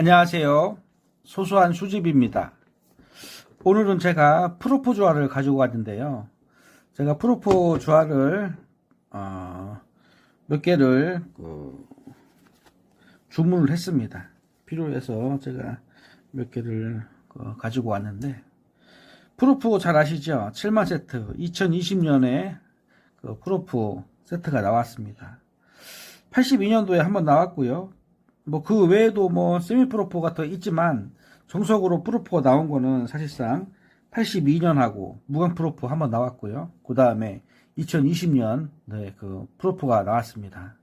안녕하세요. 소소한 수집입니다. 오늘은 제가 프로포 주화를 가지고 왔는데요. 제가 프로포 주화를 어, 몇 개를 그, 주문을 했습니다. 필요해서 제가 몇 개를 그, 가지고 왔는데 프로포 잘 아시죠? 7만 세트 2020년에 그 프로포 세트가 나왔습니다. 82년도에 한번 나왔고요. 뭐 그 외에도 뭐 세미 프로포가 더 있지만 정석으로 프로포가 나온 거는 사실상 82년하고 무광 프로포 한번 나왔고요. 그 다음에 2020년 네, 그 프로포가 나왔습니다.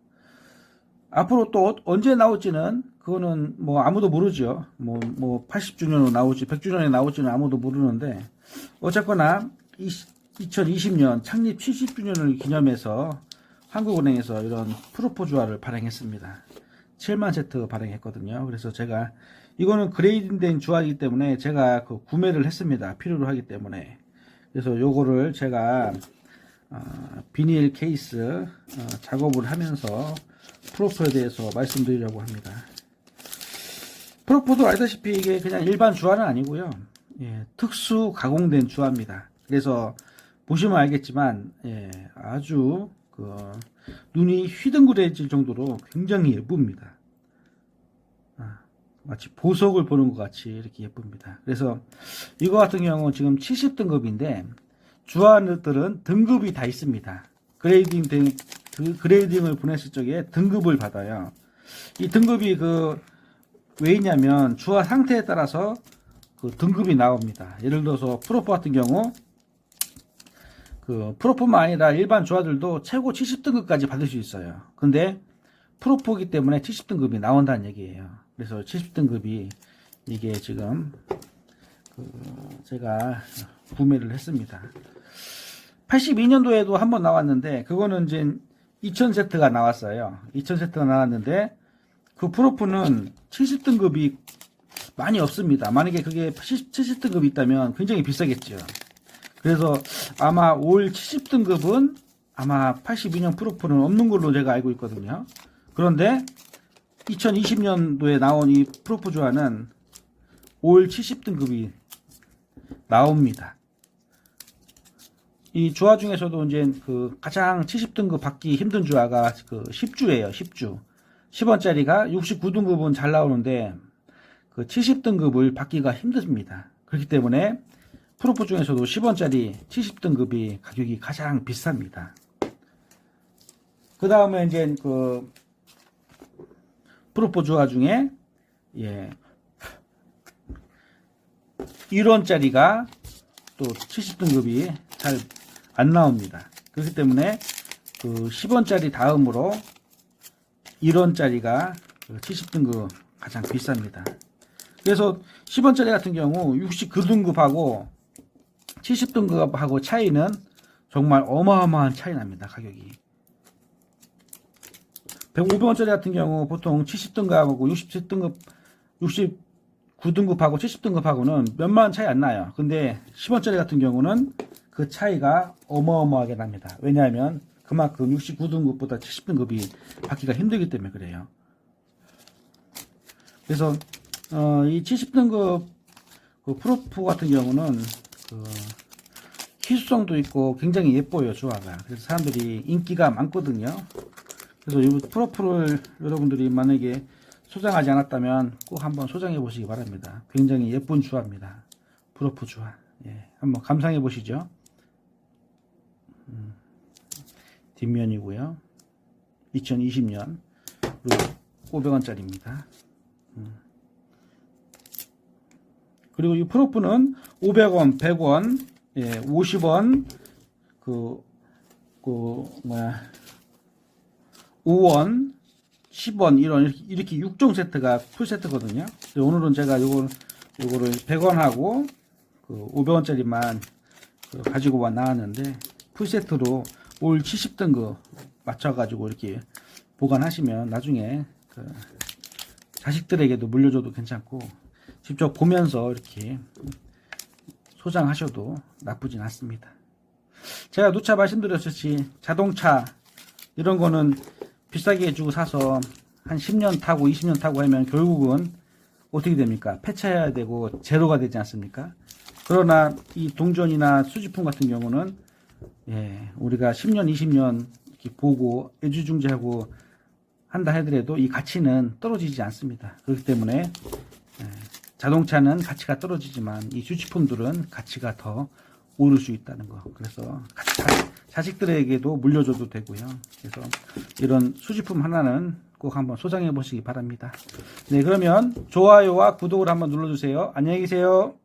앞으로 또 언제 나올지는 그거는 뭐 아무도 모르죠. 뭐, 뭐 80주년으로 나올지 100주년에 나올지는 아무도 모르는데 어쨌거나 2020년 창립 70주년을 기념해서 한국은행에서 이런 프로포주화를 발행했습니다. 7만 세트 발행했거든요. 그래서 제가 이거는 그레이딩된 주화이기 때문에 제가 그 구매를 했습니다. 필요로 하기 때문에. 그래서 요거를 제가 어, 비닐 케이스 어, 작업을 하면서 프로포에 대해서 말씀드리려고 합니다. 프로포도 알다시피 이게 그냥 일반 주화는 아니고요. 예, 특수 가공된 주화입니다. 그래서 보시면 알겠지만 예, 아주 그 눈이 휘둥그레질 정도로 굉장히 예쁩니다. 아, 마치 보석을 보는 것 같이 이렇게 예쁩니다. 그래서 이거 같은 경우 지금 70등급인데 주화들은 등급이 다 있습니다. 그레이딩 등, 그 그레이딩을 보냈을 적에 등급을 받아요. 이 등급이 그 왜 있냐면 주화 상태에 따라서 그 등급이 나옵니다. 예를 들어서 프로포 같은 경우 그 프로포만 아니라 일반 주화들도 최고 70등급까지 받을 수 있어요. 근데 프로포기 때문에 70등급이 나온다는 얘기예요. 그래서 70등급이 이게 지금 그 제가 구매를 했습니다. 82년도에도 한번 나왔는데 그거는 이제 2000세트가 나왔어요. 2000세트가 나왔는데 그 프로포는 70등급이 많이 없습니다. 만약에 그게 70 등급이 있다면 굉장히 비싸겠죠. 그래서 아마 올 70등급은 아마 82년 프로포는 없는 걸로 제가 알고 있거든요. 그런데 2020년도에 나온 이 프로포 주화는 올 70등급이 나옵니다. 이 주화 중에서도 이제 그 가장 70등급 받기 힘든 주화가 그 10주예요. 10주. 10원짜리가 69등급은 잘 나오는데 그 70등급을 받기가 힘듭니다. 그렇기 때문에 프로포 중에서도 10원짜리 70등급이 가격이 가장 비쌉니다. 그 다음에 이제 그 프로포 주화 중에 예 1원짜리가 또 70등급이 잘 안 나옵니다. 그렇기 때문에 그 10원짜리 다음으로 1원짜리가 70등급 가장 비쌉니다. 그래서 10원짜리 같은 경우 69등급하고 70등급하고 차이는 정말 어마어마한 차이 납니다. 가격이. 150원짜리 같은 경우 보통 70등급하고 67등급, 69등급하고 70등급하고는 몇만 원 차이 안 나요. 근데 10원짜리 같은 경우는 그 차이가 어마어마하게 납니다. 왜냐하면 그만큼 69등급보다 70등급이 받기가 힘들기 때문에 그래요. 그래서 어, 이 70등급 그 프로프 같은 경우는 그 희수성도 있고 굉장히 예뻐요 조화가. 그래서 사람들이 인기가 많거든요. 그래서 이 프로프를 여러분들이 만약에 소장하지 않았다면 꼭 한번 소장해 보시기 바랍니다. 굉장히 예쁜 주화입니다. 프로프 주화. 예, 한번 감상해 보시죠. 음, 뒷면이고요. 2020년 그리고 500원짜리입니다. 그리고 이 프로프는 500원, 100원, 예, 50원, 그, 그, 뭐야, 5원, 10원, 이런, 이렇게, 이렇게 6종 세트가 풀 세트거든요. 오늘은 제가 요걸, 요거를 100원하고, 그 500원짜리만 그 가지고 와 나왔는데, 풀 세트로 올 70등급 맞춰가지고 이렇게 보관하시면 나중에 그 자식들에게도 물려줘도 괜찮고, 직접 보면서 이렇게 소장하셔도 나쁘진 않습니다. 제가 누차 말씀드렸듯이 자동차 이런 거는 비싸게 주고 사서 한 10년 타고 20년 타고 하면 결국은 어떻게 됩니까? 폐차해야 되고 제로가 되지 않습니까? 그러나 이 동전이나 수지품 같은 경우는 예, 우리가 10년, 20년 이렇게 보고 애주중지하고 한다 하더라도 이 가치는 떨어지지 않습니다. 그렇기 때문에 예, 자동차는 가치가 떨어지지만 이 수지품들은 가치가 더 오를 수 있다는 거. 그래서 자- 자식들에게도 물려줘도 되고요. 그래서 이런 수지품 하나는 꼭 한번 소장해 보시기 바랍니다. 네, 그러면 좋아요와 구독을 한번 눌러주세요. 안녕히 계세요.